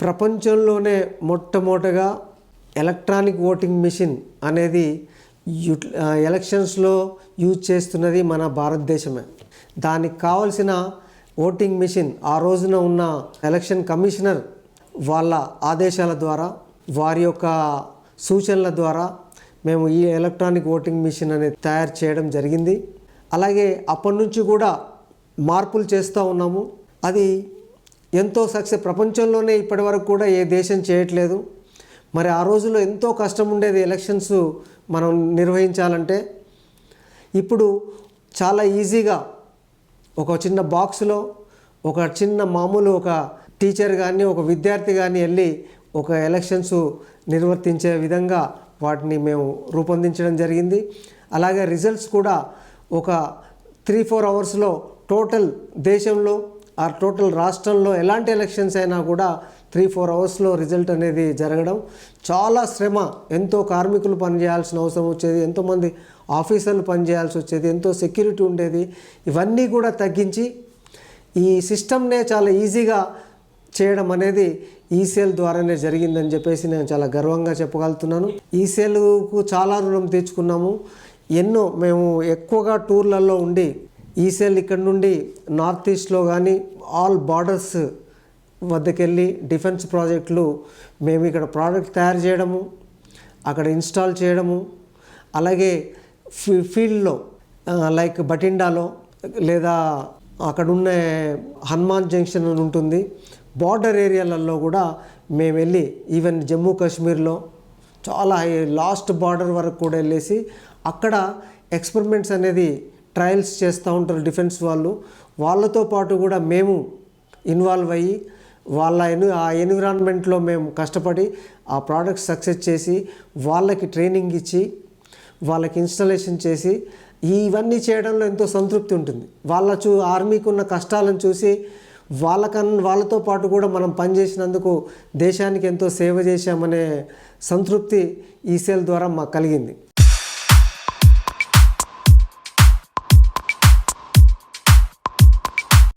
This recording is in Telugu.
ప్రపంచంలోనే మొట్టమొదటగా ఎలక్ట్రానిక్ ఓటింగ్ మిషన్ అనేది యుట్ ఎలక్షన్స్లో యూజ్ చేస్తున్నది మన భారతదేశమే. దానికి కావలసిన ఓటింగ్ మిషన్ ఆ రోజున ఉన్న ఎలక్షన్ కమిషనర్ వాళ్ళ ఆదేశాల ద్వారా వారి యొక్క సూచనల ద్వారా మేము ఈ ఎలక్ట్రానిక్ ఓటింగ్ మిషన్ అనేది తయారు చేయడం జరిగింది. అలాగే అప్పటి నుంచి కూడా మార్పులు చేస్తూ ఉన్నాము. అది ఎంతో సక్సెస్ ప్రపంచంలోనే ఇప్పటి వరకు కూడా ఏ దేశం చేయట్లేదు. మరి ఆ రోజుల్లో ఎంతో కష్టం ఉండేది ఎలక్షన్స్ మనం నిర్వహించాలంటే. ఇప్పుడు చాలా ఈజీగా ఒక చిన్న బాక్స్లో ఒక చిన్న మామూలు ఒక టీచర్ కానీ ఒక విద్యార్థి కానీ వెళ్ళి ఒక ఎలక్షన్స్ నిర్వర్తించే విధంగా వాటిని మేము రూపొందించడం జరిగింది. అలాగే రిజల్ట్స్ కూడా ఒక త్రీ ఫోర్ అవర్స్లో టోటల్ దేశంలో ఆ టోటల్ రాష్ట్రంలో ఎలాంటి ఎలక్షన్స్ అయినా కూడా త్రీ ఫోర్ అవర్స్లో రిజల్ట్ అనేది జరగడం. చాలా శ్రమ ఎంతో కార్మికులు పనిచేయాల్సిన అవసరం వచ్చేది ఎంతోమంది ఆఫీసర్లు పనిచేయాల్సి వచ్చేది ఎంతో సెక్యూరిటీ ఉండేది. ఇవన్నీ కూడా తగ్గించి ఈ సిస్టమ్నే చాలా ఈజీగా చేయడం అనేది ఈసీఎల్ ద్వారానే జరిగిందని చెప్పేసి నేను చాలా గర్వంగా చెప్పగలుగుతున్నాను. ఈసీఎల్కు చాలా రుణం తెచ్చుకున్నాము. ఎన్నో మేము ఎక్కువగా టూర్లలో ఉండి ఈసెల్ ఇక్కడ నుండి నార్త్ ఈస్ట్లో కానీ ఆల్ బార్డర్స్ వద్దకెళ్ళి డిఫెన్స్ ప్రాజెక్టులు మేము ఇక్కడ ప్రోడక్ట్ తయారు చేయడము అక్కడ ఇన్స్టాల్ చేయడము అలాగే ఫీ ఫీల్డ్లో లైక్ బటిండాలో లేదా అక్కడున్న హనుమాన్ జంక్షన్ అని ఉంటుంది బార్డర్ ఏరియాలలో కూడా మేము వెళ్ళి ఈవెన్ జమ్మూ కాశ్మీర్లో చాలా లాస్ట్ బార్డర్ వరకు కూడా వెళ్ళేసి అక్కడ ఎక్స్పెరిమెంట్స్ అనేది ట్రయల్స్ చేస్తూ ఉంటారు డిఫెన్స్ వాళ్ళు. వాళ్ళతో పాటు కూడా మేము ఇన్వాల్వ్ అయ్యి వాళ్ళ ఎన్ ఆ ఎన్విరాన్మెంట్లో మేము కష్టపడి ఆ ప్రోడక్ట్ సక్సెస్ చేసి వాళ్ళకి ట్రైనింగ్ ఇచ్చి వాళ్ళకి ఇన్స్టాలేషన్ చేసి ఇవన్నీ చేయడంలో ఎంతో సంతృప్తి ఉంటుంది. వాళ్ళ చూ ఆర్మీకి ఉన్న కష్టాలను చూసి వాళ్ళకన్ వాళ్ళతో పాటు కూడా మనం పనిచేసినందుకు దేశానికి ఎంతో సేవ చేశామనే సంతృప్తి ఈ సేల్ ద్వారా మాకు కలిగింది.